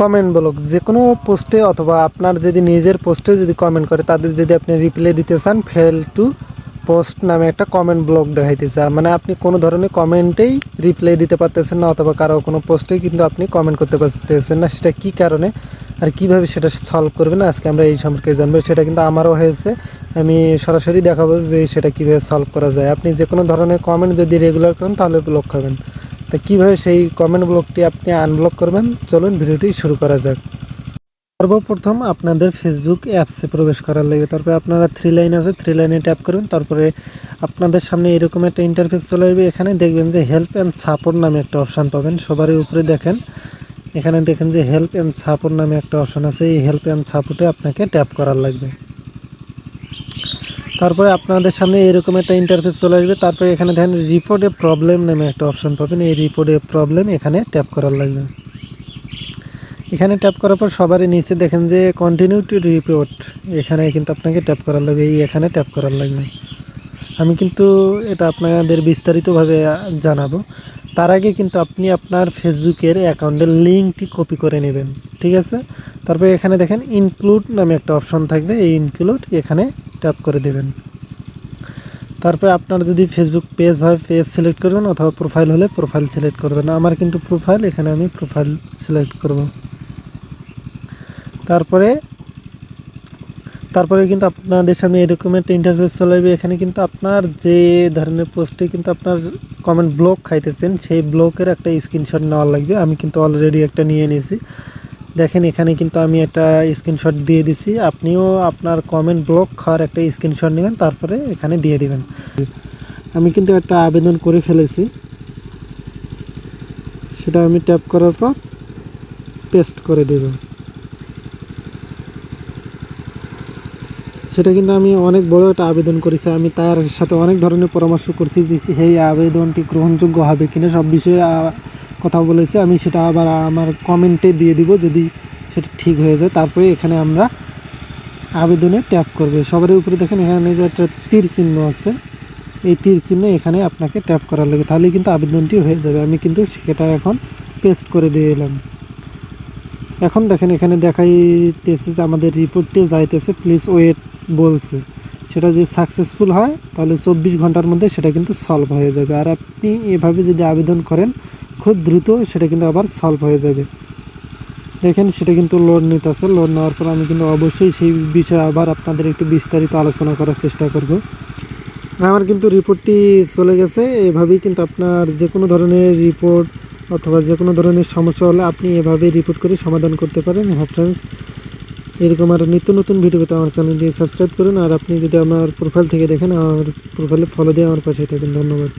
Comment block যে কোনো পোস্টে অথবা আপনার যদি নিজের পোস্টে যদি কমেন্ট করে, তাদের যদি আপনি রিপ্লাই দিতে চান ফেল টু পোস্ট নামে একটা কমেন্ট ব্লক দেখাইতেছে। মানে আপনি কোনো ধরনের কমেন্টেই রিপ্লাই দিতে পারতেছেন না, অথবা কারও কোনো পোস্টেই কিন্তু আপনি কমেন্ট করতে পারতেছেন না, সেটা কি কারণে আর কীভাবে সেটা সলভ করবেন আজকে আমরা এই সম্পর্কে জানব, সেটা কিন্তু আমারও হয়েছে। আমি সরাসরি দেখাবো যে সেটা কীভাবে সলভ করা যায়। আপনি যে কোনো ধরনের কমেন্ট যদি রেগুলার করেন, তাহলে ব্লক হবেন। তা কীভাবে সেই কমেন্ট ব্লকটি আপনি আনব্লক করবেন? চলুন ভিডিওটি শুরু করা যাক। সর্বপ্রথম আপনাদের ফেসবুক অ্যাপসে প্রবেশ করার লাগবে। তারপরে আপনারা থ্রি লাইন আছে থ্রি লাইনে ট্যাপ করুন। তারপরে আপনাদের সামনে এরকম একটা ইন্টারফেস চলে আসবে। এখানে দেখবেন যে হেল্প অ্যান্ড সাপোর্ট নামে একটা অপশান পাবেন। সবারই উপরে দেখেন। এখানে দেখেন যে হেল্প অ্যান্ড সাপোর্ট নামে একটা অপশান আছে। এই হেল্প অ্যান্ড সাপোর্টে আপনাকে ট্যাপ করার লাগবে। তারপরে আপনাদের সামনে এরকম একটা ইন্টারফেস চলে আসবে। তারপরে এখানে দেখেন রিপোর্টে প্রবলেম নামে একটা অপশন পাবেন। এই রিপোর্টে প্রবলেম এখানে ট্যাপ করার লাগবে। এখানে ট্যাপ করার পর সবারই নিচে দেখেন যে কন্টিনিউ টু রিপোর্ট এখানে কিন্তু আপনাকে ট্যাপ করার লাগবে। এই এখানে ট্যাপ করার লাগবে। আমি কিন্তু এটা আপনাদের বিস্তারিতভাবে জানাব। তার আগে কিন্তু আপনি আপনার ফেসবুকের অ্যাকাউন্টের লিঙ্কটি কপি করে নেবেন। ঠিক আছে? তারপরে এখানে দেখেন ইনক্লুড নামে একটা অপশন থাকবে। এই ইনক্লুড এখানে ট্যাপ করে দেবেন। তারপরে আপনার যদি ফেসবুক পেজ হয় পেজ সিলেক্ট করবেন অথবা প্রোফাইল হলে প্রোফাইল সিলেক্ট করবেন। আমার কিন্তু প্রোফাইল এখানে আমি প্রোফাইল সিলেক্ট করব। তারপরে তারপরে কিন্তু আপনাদের সামনে এরকম একটা ইন্টারফেস চলে আসবে। এখানে কিন্তু আপনার যে ধরনের পোস্টে কিন্তু আপনার কমেন্ট ব্লক খাইতেছেন, সেই ব্লকের একটা স্ক্রিনশট নেওয়ার লাগবে। আমি কিন্তু অলরেডি একটা নিয়ে নিয়েছি। দেখেন, এখানে কিন্তু আমি একটা স্ক্রিনশট দিয়ে দিছি। আপনিও আপনার কমেন্ট ব্লক খাওয়ার একটা স্ক্রিনশট নেবেন, তারপরে এখানে দিয়ে দিবেন। আমি কিন্তু একটা আবেদন করে ফেলেছি। সেটা আমি ট্যাপ করার পর পেস্ট করে দেব। সেটা কিন্তু আমি অনেক বড় একটা আবেদন করেছি। আমি তার সাথে অনেক ধরনের পরামর্শ করছি যে সেই আবেদনটি গ্রহণযোগ্য হবে কিনা? সব বিষয়ে কথা বলেছে, আমি সেটা আবার আমার কমেন্টে দিয়ে দিব যদি সেটা ঠিক হয়ে যায়। তারপরে এখানে আমরা আবেদনে ট্যাপ করবে। সবার উপরে দেখেন এখানে যে একটা তীর চিহ্ন আছে, এই তীর চিহ্ন এখানে আপনাকে ট্যাপ করার লাগে। তাহলে কিন্তু আবেদনটি হয়ে যাবে। আমি কিন্তু সেটা এখন পেস্ট করে দিয়ে এলাম। এখন দেখেন এখানে দেখাইতেছে যে আমাদের রিপোর্টটি যাইতেছে, প্লিজ ওয়েট বলছে। সেটা যদি সাকসেসফুল হয়, তাহলে চব্বিশ ঘণ্টার মধ্যে সেটা কিন্তু সলভ হয়ে যাবে। আর আপনি এভাবে যদি আবেদন করেন খুব দ্রুত সেটা কিন্তু আবার সলভ হয়ে যাবে। দেখেন সেটা কিন্তু লোড নিতেছে। লোড নেওয়ার পর আমি কিন্তু অবশ্যই সেই বিষয়ে আবার আপনাদের একটু বিস্তারিত আলোচনা করার চেষ্টা করব। আমার কিন্তু রিপোর্টটি চলে গেছে। এভাবেই কিন্তু আপনার যে কোনো ধরনের রিপোর্ট অথবা যে কোনো ধরনের সমস্যা হলে আপনি এভাবে রিপোর্ট করে সমাধান করতে পারেন। হ্যাঁ ফ্রেন্ডস এরকম আর নিত্য নতুন ভিডিও পেতে আমার চ্যানেলটি সাবস্ক্রাইব করুন। আর আপনি যদি আমার প্রোফাইল থেকে দেখেন, আমার প্রোফাইলে ফলো দিয়ে আমার পাশে থাকুন। ধন্যবাদ।